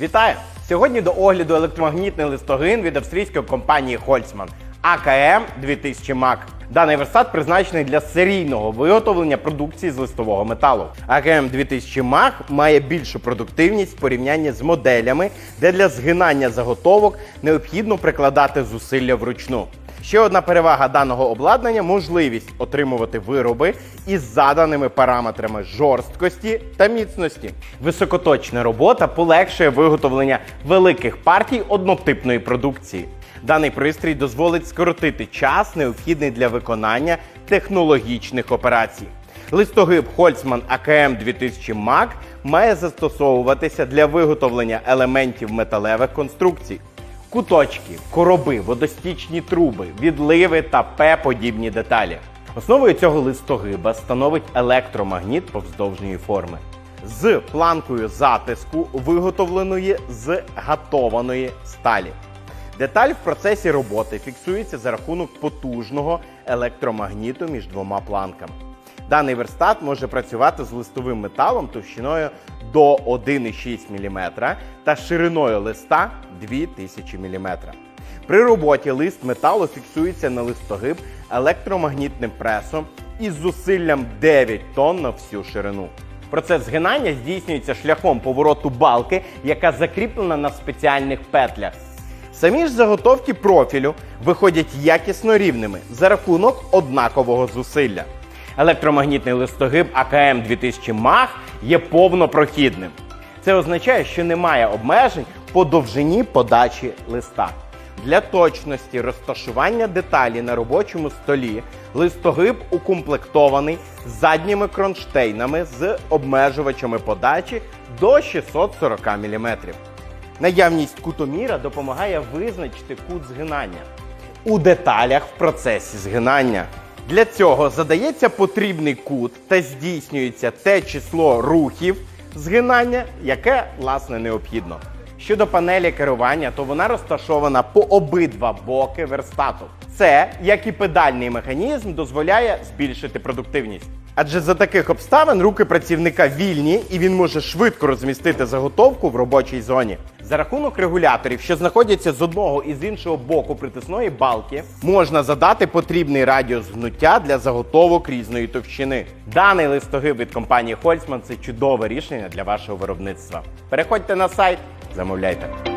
Вітаю! Сьогодні до огляду електромагнітний листогин від австрійської компанії Holzmann AKM 2000 MAC. Даний верстат призначений для серійного виготовлення продукції з листового металу. AKM 2000 MAC має більшу продуктивність в порівнянні з моделями, де для згинання заготовок необхідно прикладати зусилля вручну. Ще одна перевага даного обладнання можливість отримувати вироби із заданими параметрами жорсткості та міцності. Високоточна робота полегшує виготовлення великих партій однотипної продукції. Даний пристрій дозволить скоротити час, необхідний для виконання технологічних операцій. Листогиб Holzmann AKM 2000 MAC має застосовуватися для виготовлення елементів металевих конструкцій. Куточки, короби, водостічні труби, відливи та П-подібні деталі. Основою цього листогиба становить електромагніт повздовжньої форми з планкою затиску, виготовленої з гатованої сталі. Деталь в процесі роботи фіксується за рахунок потужного електромагніту між двома планками. Даний верстат може працювати з листовим металом товщиною до 1,6 мм та шириною листа 2000 мм. При роботі лист металу фіксується на листогиб електромагнітним пресом із зусиллям 9 тонн на всю ширину. Процес згинання здійснюється шляхом повороту балки, яка закріплена на спеціальних петлях. Самі ж заготовки профілю виходять якісно рівними за рахунок однакового зусилля. Електромагнітний листогиб АКМ 2000 МАГ є повнопрохідним. Це означає, що немає обмежень по довжині подачі листа. Для точності розташування деталі на робочому столі листогиб укомплектований задніми кронштейнами з обмежувачами подачі до 640 мм. Наявність кутоміра допомагає визначити кут згинання у деталях в процесі згинання. Для цього задається потрібний кут та здійснюється те число рухів згинання, яке власне необхідно. Щодо панелі керування, то вона розташована по обидва боки верстату. Це, як і педальний механізм, дозволяє збільшити продуктивність. Адже за таких обставин руки працівника вільні і він може швидко розмістити заготовку в робочій зоні. За рахунок регуляторів, що знаходяться з одного і з іншого боку притисної балки, можна задати потрібний радіус гнуття для заготовок різної товщини. Даний листогиб від компанії Holzmann – це чудове рішення для вашого виробництва. Переходьте на сайт, замовляйте.